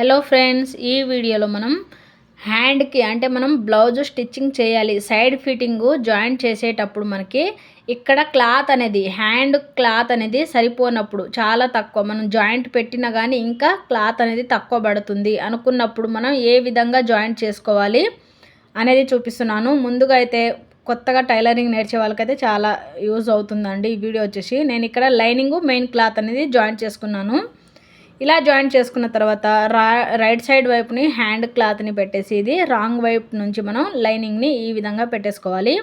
Hello friends ఈ వీడియోలో మనం హ్యాండ్కి అంటే మనం బ్లౌజ్ స్టిచ్చింగ్ చేయాలి. సైడ్ ఫిట్టింగ్ జాయింట్ చేసేటప్పుడు మనకి ఇక్కడ క్లాత్ అనేది హ్యాండ్ క్లాత్ అనేది సరిపోనప్పుడు చాలా తక్కువ. మనం జాయింట్ పెట్టినా కానీ ఇంకా క్లాత్ అనేది తక్కువ పడుతుంది. అనుకున్నప్పుడు మనం ఏ విధంగా జాయింట్ చేసుకోవాలి అనేది చూపిస్తున్నాను. ముందుగా అయితే కొత్తగా టైలరింగ్ నేర్చే వాళ్ళకైతే చాలా యూజ్ అవుతుందండి ఈ వీడియో వచ్చేసి. నేను ఇక్కడ లైనింగ్ మెయిన్ క్లాత్ అనేది జాయింట్ చేసుకున్నాను. ఇలా జాయిన్ చేసుకున్న తర్వాత రా రైట్ సైడ్ వైపుని హ్యాండ్ క్లాత్ని పెట్టేసి ఇది రాంగ్ వైపు నుంచి మనం లైనింగ్ని ఈ విధంగా పెట్టేసుకోవాలి.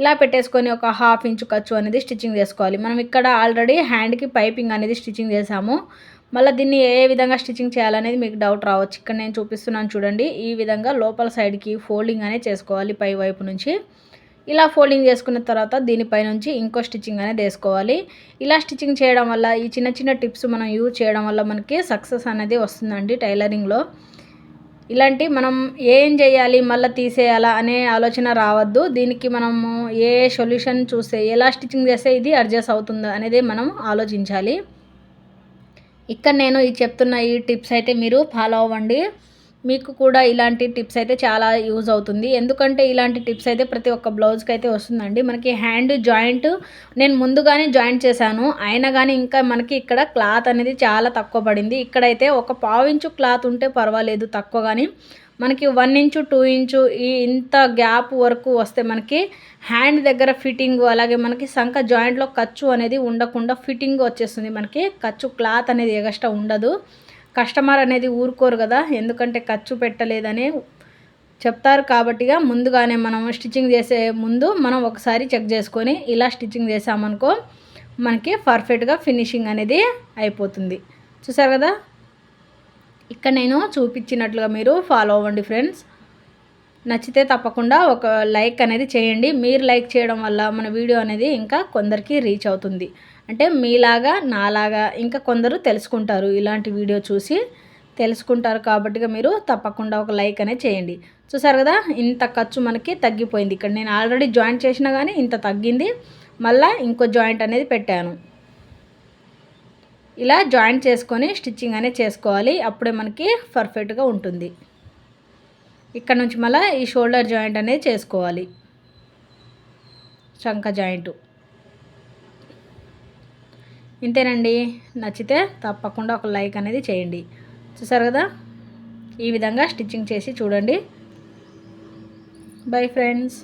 ఇలా పెట్టేసుకొని ఒక హాఫ్ ఇంచు ఖర్చు అనేది స్టిచ్చింగ్ చేసుకోవాలి. మనం ఇక్కడ ఆల్రెడీ హ్యాండ్కి పైపింగ్ అనేది స్టిచ్చింగ్ చేసాము. మళ్ళీ దీన్ని ఏ విధంగా స్టిచ్చింగ్ చేయాలనేది మీకు డౌట్ రావచ్చు. ఇక్కడ నేను చూపిస్తున్నాను చూడండి. ఈ విధంగా లోపల సైడ్కి ఫోల్డింగ్ అనేది చేసుకోవాలి పై వైపు నుంచి. ఇలా ఫోల్డింగ్ చేసుకున్న తర్వాత దీనిపై నుంచి ఇంకో స్టిచ్చింగ్ అనేది వేసుకోవాలి. ఇలా స్టిచ్చింగ్ చేయడం వల్ల ఈ చిన్న చిన్న టిప్స్ మనం యూజ్ చేయడం వల్ల మనకి సక్సెస్ అనేది వస్తుందండి టైలరింగ్లో. ఇలాంటి మనం ఏం చేయాలి మళ్ళీ తీసేయాలా అనే ఆలోచన రావద్దు. దీనికి మనము ఏ సొల్యూషన్ చూస్తే ఎలా స్టిచ్చింగ్ చేస్తే ఇది అడ్జస్ట్ అవుతుందో అనేది మనం ఆలోచించాలి. ఇక్కడ నేను ఈ చెప్తున్న ఈ టిప్స్ అయితే మీరు ఫాలో అవ్వండి. మీకు కూడా ఇలాంటి టిప్స్ అయితే చాలా యూజ్ అవుతుంది. ఎందుకంటే ఇలాంటి టిప్స్ అయితే ప్రతి ఒక్క బ్లౌజ్కి అయితే వస్తుందండి. మనకి హ్యాండ్ జాయింట్ నేను ముందుగానే జాయింట్ చేశాను. అయినా కానీ ఇంకా మనకి ఇక్కడ క్లాత్ అనేది చాలా తక్కువ పడింది. ఇక్కడైతే ఒక పావు ఇంచు క్లాత్ ఉంటే పర్వాలేదు తక్కువ కానీ మనకి వన్ ఇంచు టూ ఇంచు ఈ ఇంత గ్యాప్ వరకు వస్తే మనకి హ్యాండ్ దగ్గర ఫిట్టింగ్ అలాగే మనకి సంఖ జాయింట్లో ఖర్చు అనేది ఉండకుండా ఫిట్టింగ్ వచ్చేస్తుంది. మనకి ఖర్చు క్లాత్ అనేది ఎగస్ట్రా ఉండదు. కస్టమర్ అనేది ఊరుకోరు కదా ఎందుకంటే ఖర్చు పెట్టలేదని చెప్తారు కాబట్టిగా ముందుగానే మనం స్టిచ్చింగ్ చేసే ముందు మనం ఒకసారి చెక్ చేసుకొని ఇలా స్టిచ్చింగ్ చేసామనుకో మనకి పర్ఫెక్ట్గా ఫినిషింగ్ అనేది అయిపోతుంది. చూసారు కదా? ఇక్కడ నేను చూపించినట్లుగా మీరు ఫాలో అవ్వండి ఫ్రెండ్స్. నచ్చితే తప్పకుండా ఒక లైక్ అనేది చేయండి. మీరు లైక్ చేయడం వల్ల మన వీడియో అనేది ఇంకా కొందరికి రీచ్ అవుతుంది. అంటే మీలాగా నాలాగా ఇంకా కొందరు తెలుసుకుంటారు. ఇలాంటి వీడియో చూసి తెలుసుకుంటారు కాబట్టి మీరు తప్పకుండా ఒక లైక్ అనేది చేయండి. చూసారు కదా ఇంత ఖర్చు మనకి తగ్గిపోయింది. ఇక్కడ నేను ఆల్రెడీ జాయింట్ చేసినా కానీ ఇంత తగ్గింది. మళ్ళీ ఇంకో జాయింట్ అనేది పెట్టాను. ఇలా జాయింట్ చేసుకొని స్టిచ్చింగ్ అనేది చేసుకోవాలి. అప్పుడే మనకి పర్ఫెక్ట్గా ఉంటుంది. ఇక్కడ నుంచి మళ్ళీ ఈ షోల్డర్ జాయింట్ అనేది చేసుకోవాలి. చంక జాయింట్. ఇంతేనండి నచ్చితే తప్పకుండా ఒక లైక్ అనేది చేయండి. చూసారు కదా? ఈ విధంగా స్టిచ్చింగ్ చేసి చూడండి. Bye friends.